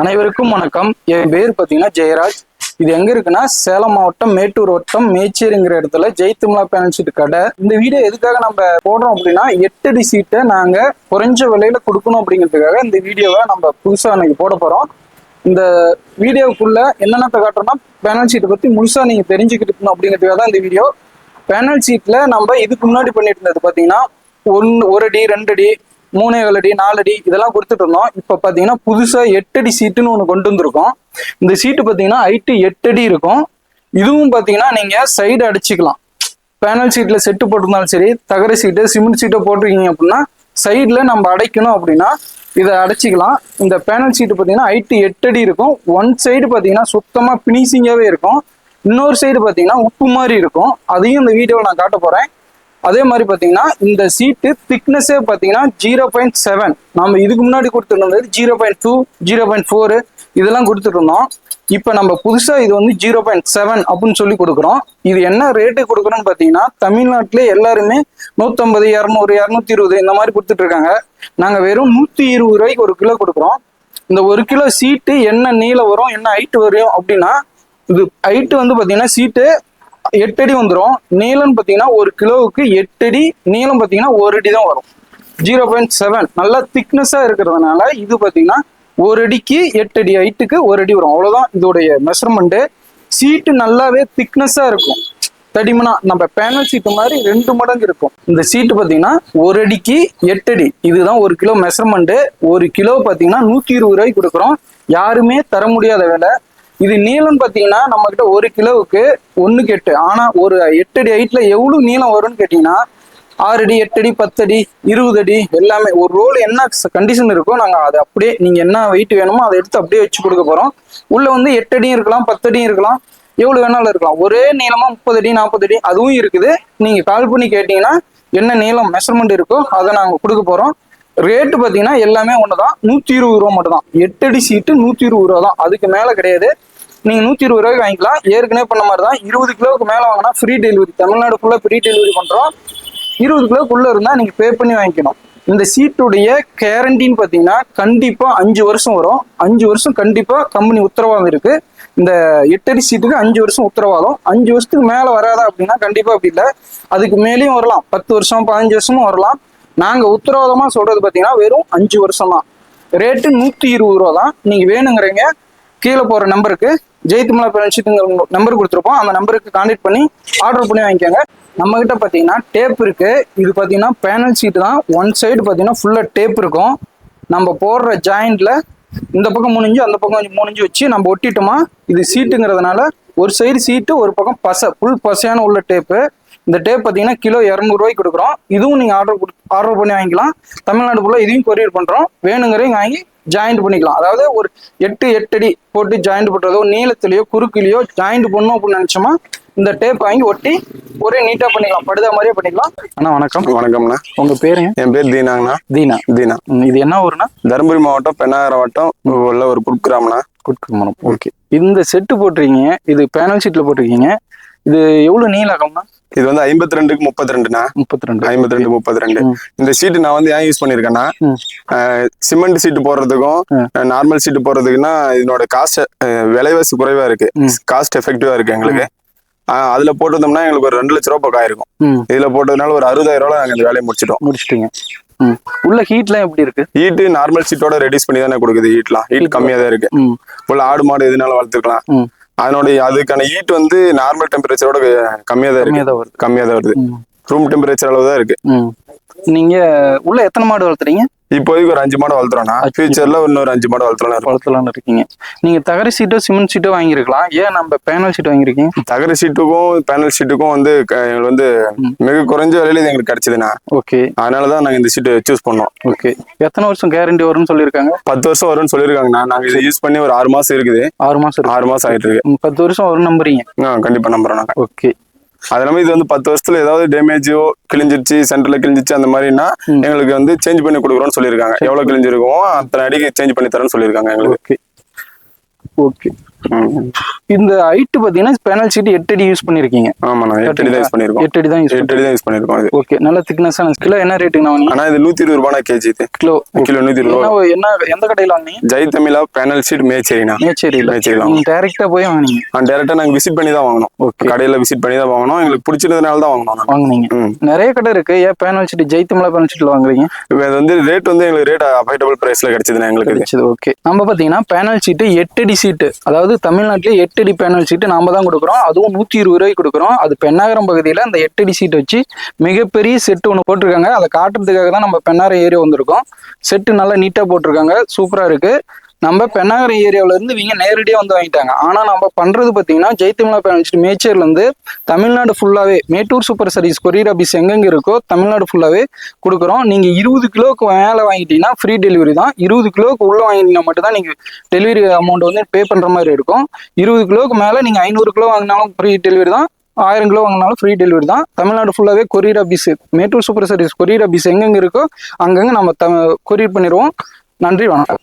அனைவருக்கும் வணக்கம். என் பேர் பார்த்தீங்கன்னா ஜெயராஜ். இது எங்க இருக்குன்னா சேலம் மாவட்டம் மேட்டூர் வட்டம் மேச்சேரிங்கிற இடத்துல ஜெய்திம்லா பேனல் சீட் கடை. இந்த வீடியோ எதுக்காக நம்ம போடுறோம் அப்படின்னா எட்டடி சீட்டை நாங்க குறைஞ்ச விலையில கொடுக்கணும் அப்படிங்கிறதுக்காக இந்த வீடியோவை நம்ம புதுசா அன்னைக்கு போட போறோம். இந்த வீடியோக்குள்ள என்னென்ன காட்டுறோம்னா பேனல் சீட்டை பத்தி முழுசா நீங்க தெரிஞ்சுக்கிட்டு இருக்கணும் அப்படிங்கிறதுக்காக தான் இந்த வீடியோ. பேனல் சீட்ல நம்ம இதுக்கு முன்னாடி பண்ணிட்டு இருந்தது பாத்தீங்கன்னா ஒன்னு ஒரு அடி ரெண்டு அடி மூணு அடி நாலு அடி இதெல்லாம் கொடுத்துட்டு இருந்தோம். இப்போ பார்த்தீங்கன்னா புதுசாக எட்டடி சீட்டுன்னு ஒன்று கொண்டு வந்திருக்கோம். இந்த சீட்டு பார்த்தீங்கன்னா ஹைட்டு எட்டடி இருக்கும். இதுவும் பார்த்தீங்கன்னா நீங்கள் சைடு அடிச்சுக்கலாம். பேனல் சீட்டில் செட்டு போட்டிருந்தாலும் சரி தகர சீட்டு சிமெண்ட் சீட்டை போட்டிருக்கீங்க அப்படின்னா சைடில் நம்ம அடைக்கணும் அப்படின்னா இதை அடைச்சிக்கலாம். இந்த பேனல் சீட்டு பார்த்தீங்கன்னா ஹைட்டு எட்டடி இருக்கும். ஒன் சைடு பார்த்தீங்கன்னா சுத்தமாக ஃபினிஷிங்காகவே இருக்கும். இன்னொரு சைடு பார்த்தீங்கன்னா உப்பு மாதிரி இருக்கும். அதையும் இந்த வீடியோவில் நான் காட்ட போகிறேன் அதே மாதிரி பார்த்தீங்கன்னா இந்த சீட்டு திக்னஸே பார்த்தீங்கன்னா ஜீரோ பாயிண்ட் செவன் நம்ம இதுக்கு முன்னாடி கொடுத்துருந்தது zero point two zero point four இதெல்லாம் கொடுத்துட்ருந்தோம் இப்போ நம்ம புதுசாக இது வந்து ஜீரோ பாயிண்ட் செவன் அப்படின்னு சொல்லி கொடுக்குறோம். இது என்ன ரேட்டு கொடுக்குறோன்னு பார்த்தீங்கன்னா தமிழ்நாட்டிலே எல்லாருமே நூற்றம்பது இரநூறு இரநூத்தி இருபது இந்த மாதிரி கொடுத்துட்டு இருக்காங்க. நாங்கள் வெறும் நூற்றி இருபது ரூபாய்க்கு ஒரு கிலோ கொடுக்குறோம். இந்த ஒரு கிலோ சீட்டு என்ன நீளம் வரும் என்ன ஹைட்டு வரும் அப்படின்னா இது ஹைட்டு வந்து பார்த்தீங்கன்னா சீட்டு எட்டடி வந்துடும் நீளம் பார்த்தீங்கன்னா ஒரு கிலோவுக்கு எட்டடி நீளம் பார்த்தீங்கன்னா ஒரு அடி தான் வரும். ஜீரோ பாயிண்ட் செவன் நல்லா திக்னஸாக இருக்கிறதுனால இது பார்த்தீங்கன்னா ஒரு அடிக்கு எட்டு அடி ஹைட்டுக்கு ஒரு அடி வரும். அவ்வளோதான் இதோடைய மெஷர்மெண்ட்டு சீட்டு நல்லாவே திக்னஸாக இருக்கும். தடிமனா நம்ம பேனல் சீட்டு மாதிரி ரெண்டு மடங்கு இருக்கும். இந்த சீட்டு பார்த்தீங்கன்னா ஒரு அடிக்கு எட்டு அடி. இதுதான் ஒரு கிலோ மெஷர்மெண்ட்டு ஒரு கிலோ பார்த்தீங்கன்னா நூற்றி இருபது ரூபாய்க்கு கொடுக்குறோம். யாருமே தர முடியாத வேலை. இது நீளம் பார்த்தீங்கன்னா நம்ம கிட்ட ஒரு கிலோவுக்கு ஒன்றுக்கு எட்டு ஆனால் ஒரு எட்டு அடி ஹைட்ல எவ்வளோ நீளம் வரும்னு கேட்டிங்கன்னா ஆறு அடி எட்டு அடி பத்து அடி இருபது அடி எல்லாமே ஒரு ரோல் என்ன கண்டிஷன் இருக்கோ நாங்கள் அதை அப்படியே நீங்கள் என்ன வெயிட் வேணுமோ அதை எடுத்து அப்படியே வச்சு கொடுக்க போகிறோம் உள்ள வந்து எட்டு அடியும் இருக்கலாம் பத்து அடியும் இருக்கலாம் எவ்வளோ வேணாலும் இருக்கலாம். ஒரே நீளமா முப்பது அடி நாற்பது அடி அதுவும் இருக்குது. நீங்கள் கால் பண்ணி கேட்டிங்கன்னா என்ன நீளம் மெஷர்மெண்ட் இருக்கோ அதை நாங்கள் கொடுக்க போகிறோம் ரேட்டு பார்த்தீங்கன்னா எல்லாமே ஒன்று தான் நூற்றி இருபது ரூபா மட்டும் தான் எட்டு அடி சீட்டு நூற்றி இருபது ரூபா தான். அதுக்கு மேலே கிடையாது. நீங்கள் நூற்றி இருபது ரூபாய்க்கு வாங்கிக்கலாம். ஏற்கனவே பண்ண மாதிரி தான் இருபது கிலோவுக்கு மேலே வாங்கினா ஃப்ரீ டெலிவரி தமிழ்நாடு ஃபுல்லாக ஃப்ரீ டெலிவரி பண்ணுறோம் இருபது கிலோக்குள்ளே இருந்தால் நீங்கள் பே பண்ணி வாங்கிக்கணும். இந்த சீட்டுடைய கேரண்டின்னு பார்த்தீங்கன்னா கண்டிப்பாக அஞ்சு வருஷம் வரும். அஞ்சு வருஷம் கண்டிப்பாக கம்பெனி உத்தரவாதம் இருக்குது இந்த எட்டடி சீட்டுக்கு அஞ்சு வருஷம் உத்தரவாதம். அஞ்சு வருஷத்துக்கு மேலே வராதா அப்படின்னா கண்டிப்பாக அப்படி இல்லை. அதுக்கு மேலேயும் வரலாம். பத்து வருஷம் பதினஞ்சு வருஷமும் வரலாம். நாங்கள் உத்தரவாதமாக சொல்கிறது பார்த்தீங்கன்னா வெறும் அஞ்சு வருஷம் தான் ரேட்டு நூற்றி இருபது ரூபா தான் நீங்கள் வேணுங்கிறீங்க கீழே போகிற நம்பருக்கு ஜெயதிமலா பென்ஷிட்டுங்கிற நம்பர் கொடுத்துருப்போம். அந்த நம்பருக்கு காண்டக்ட் பண்ணி ஆர்டர் பண்ணி வாங்கிக்கோங்க. நம்ம கிட்ட பார்த்தீங்கன்னா டேப் இருக்கு. இது பார்த்தீங்கன்னா பேனல் சீட்டு தான். ஒன் சைடு பார்த்தீங்கன்னா ஃபுல்லாக டேப் இருக்கும். நம்ம போடுற ஜாயிண்ட்ல இந்த பக்கம் மூணு அந்த பக்கம் மூணு இன்ச்சு வச்சு நம்ம ஒட்டிட்டோமா இது சீட்டுங்கிறதுனால ஒரு சைடு சீட்டு ஒரு பக்கம் பசை ஃபுல் பசையான உள்ள டேப்பு இந்த டேப் பார்த்தீங்கன்னா கிலோ இரநூறுவாய்க்கு கொடுக்குறோம். இதுவும் நீங்கள் ஆர்டர் கொடு ஆர்டர் பண்ணி வாங்கிக்கலாம். தமிழ்நாடு ஃபுல்லாக இதையும் கொரியர் பண்ணுறோம் வேணுங்கிறதையும் வாங்கி ஜாயிண்ட் பண்ணிக்கலாம். அதாவது ஒரு எட்டு எட்டடி போட்டு ஜாயிண்ட் பண்ணுறதோ நீளத்துலையோ குறுக்குலையோ ஜாயிண்ட் பண்ணணும் அப்படின்னு நினச்சோமா இந்த டேப் வாங்கி ஒட்டி ஒரே நீட்டாக பண்ணிக்கலாம். படுதா மாதிரியே பண்ணிக்கலாம். அண்ணா வணக்கம். வணக்கம்ண்ணா. உங்கள் பேருங்க என் பேர் தீனாங்கண்ணா. தீனா. தீனா. இது என்ன ஊருண்ணா? தருமபுரி மாவட்டம் பெண்ணாகரம் வட்டம் உள்ள ஒரு குட்கிராமண்ணா. குட்குமரம் ஓகே. இந்த செட்டு போட்டிருக்கீங்க இது பேனல் சீட்டில் போட்டிருக்கீங்க இது எவ்வளோ நீளகம்னா இது வந்து ஐம்பத்தி ரெண்டுக்கு முப்பத்தி ரெண்டுண்ணா முப்பத்தி ரெண்டு ஐம்பத்தி ரெண்டு முப்பத்தி ரெண்டு. இந்த சீட்டு நான் வந்து ஏன் யூஸ் பண்ணிருக்கேன்னா. சிமெண்ட் சீட்டு போடுறதுக்கும் நார்மல் சீட்டு போடுறதுக்குன்னா இதனோட காஸ்ட் விலைவாசி குறைவா இருக்கு. காஸ்ட் எஃபெக்டிவா இருக்கு எங்களுக்கு. அதுல போட்டிருந்தோம்னா எங்களுக்கு ஒரு ரெண்டு லட்ச ரூபா பக்கம் ஆயிருக்கும். ம். இதுல போட்டதுனால ஒரு அறுபதாயிரம் ரூபாய் நாங்க இந்த வேலையை முடிச்சிட்டோம். முடிச்சிட்டீங்க. உள்ள ஹீட்லாம் எப்படி இருக்கு? ஹீட்டு நார்மல் சீட்டோட ரெடியூஸ் பண்ணி தானே கொடுக்குது ஹீட்லாம் ஹீட் கம்மியா தான் இருக்கு. உள்ள ஆடு மாடு எதுனாலும் வளர்த்துக்கலாம். அதனுடைய அதுக்கான ஹீட் வந்து நார்மல் டெம்பரேச்சரோட கம்மியா தான் தான் வருது. கம்மியா தான் வருது. ரூம் டெம்பரேச்சர் அளவு தான் இருக்கு. நீங்க உள்ள எத்தனை மாடு வளர்த்துறீங்க? இப்போதைக்கு ஒரு அஞ்சு மாடு வளர்த்துறோம்னா ஃபியூச்சர்ல இன்னொரு அஞ்சு மாடு வளர்த்தலாம் இருக்கும். வளர்த்தலாம்னு இருக்கீங்க. நீங்க தகர சீட்டோ சிமெண்ட் சீட்டோ வாங்கியிருக்கலாம். ஏன் நம்ம பேனல் சீட் வாங்கியிருக்கீங்க? தகர ஷீட்டுக்கும் பேனல் ஷீட்டுக்கும் வந்து எங்களுக்கு வந்து. மிக குறைஞ்ச விலையில இது எங்களுக்கு கிடைச்சதுண்ணா. ஓகே. அதனாலதான் நாங்க இந்த ஷீட்டை சூஸ் பண்ணோம். ஓகே. எத்தனை வருஷம் கேரண்டி வரும்னு சொல்லியிருக்காங்க? பத்து வருஷம் வரும்னு சொல்லியிருக்காங்கண்ணா. நாங்க இதை யூஸ் பண்ணி ஒரு ஆறு மாசம் இருக்குது. ஆறு மாசம் ஆறு மாசம் ஆயிட்டு இருக்கு. பத்து வருஷம் வரும் நம்புறீங்க. கண்டிப்பா நம்புறோம் ஓகே. அது இது வந்து பத்து வருஷத்துல ஏதாவது டேமேஜோ கிழிஞ்சிருச்சு சென்டர்ல கிழிஞ்சிச்சு அந்த மாதிரினா. எங்களுக்கு வந்து சேஞ்ச் பண்ணி கொடுக்குறோம்னு சொல்லியிருக்காங்க எவ்வளவு கிழிஞ்சிருக்கோம் அத்தனை அடிக்கு சேஞ்ச் பண்ணி தரேன்னு சொல்லியிருக்காங்க எங்களுக்கு ஓகே. இந்த ஹைட் பாத்தீங்கன்னா பேனல் ஷீட் எட்டு அடி யூஸ் பண்ணிருக்கீங்க. ஆமாண்ணா எட்டு அடி தான் யூஸ் பண்ணியிருக்கோம் எட்டு அடி தான் யூஸ் எட்டு அடி தான் யூஸ் பண்ணியிருக்கோம் அது ஓகே நல்ல திக்னஸான கிலோ என்ன ரேட்டுங்க ஆனா இது நூத்தி இருபது ரூபாய் கேஜி கிலோ. கிலோ நூத்தி இருபது ரூபா. என்ன எந்த கடையில வாங்கினீங்க? Jai Tamizha panel sheet மேச்சேரிண்ணா மேச்சேரியில. மேச்சேரியில நீங்க டைரக்டா போய் வாங்கினீங்க. டேரக்டா நாங்க விசிட் பண்ணி தான் வாங்கணும் ஓகே கடையில விசிட் பண்ணி தான் வாங்கணும் எங்களுக்கு பிடிச்சதுனால தான் வாங்கணும். வாங்குனீங்க. நிறைய கடை இருக்கு. ஏன் பேனல் ஷீட் ஜெய்தமிழா பேனல் ஷீட்ல வாங்குறீங்க? இது வந்து ரேட் வந்து எங்களுக்கு ரேட் அஃபைடபிள் பிரைஸ்ல கிடைச்சதுண்ணா எங்களுக்கு ஓகே நம்ம பாத்தீங்கன்னா பேனல் சீட்டு எட்டு அடி சீட்டு அதாவது தமிழ்நாட்டிலே எட்டு அடி பேனல் சீட்டு நாம தான் கொடுக்குறோம். அதுவும் நூத்தி இருபது ரூபாய்க்கு கொடுக்குறோம். அது பெண்ணாகரம் பகுதியில அந்த எட்டு அடி சீட் வச்சு மிகப்பெரிய செட்டு ஒன்று போட்டிருக்காங்க. அதை காட்டுறதுக்காக தான் நம்ம பெண்ணாரம் ஏரியா வந்திருக்கோம். செட்டு நல்லா நீட்டா போட்டிருக்காங்க. சூப்பரா இருக்கு. நம்ம பெண்ணாகரம் ஏரியாவில இருந்து இவங்க நேரடியாக வந்து வாங்கிட்டாங்க. ஆனால் நம்ம பண்றது பார்த்தீங்கன்னா ஜெய்தமிழா பேனல் மேச்சேர்ல இருந்து தமிழ்நாடு ஃபுல்லாவே Mettur super service courier office எங்கெங்க இருக்கோ தமிழ்நாடு ஃபுல்லாவே கொடுக்குறோம். நீங்க இருபது கிலோக்கு மேலே வாங்கிட்டீங்கன்னா ஃப்ரீ டெலிவரி தான். இருபது கிலோக்கு உள்ள வாங்கிட்டீங்கன்னா மட்டும் தான் நீங்க டெலிவரி அமௌண்ட் வந்து பே பண்ற மாதிரி இருக்கும். இருபது கிலோக்கு மேல நீங்க ஐநூறு கிலோ வாங்கினாலும் ஃப்ரீ டெலிவரி தான். ஆயிரம் கிலோ வாங்கினாலும் ஃப்ரீ டெலிவரி தான். தமிழ்நாடு ஃபுல்லாகவே courier office Mettur super service courier office எங்கெங்க இருக்கோ அங்கங்க நம்ம கொரியர் பண்ணிடுவோம். நன்றி வணக்கம்.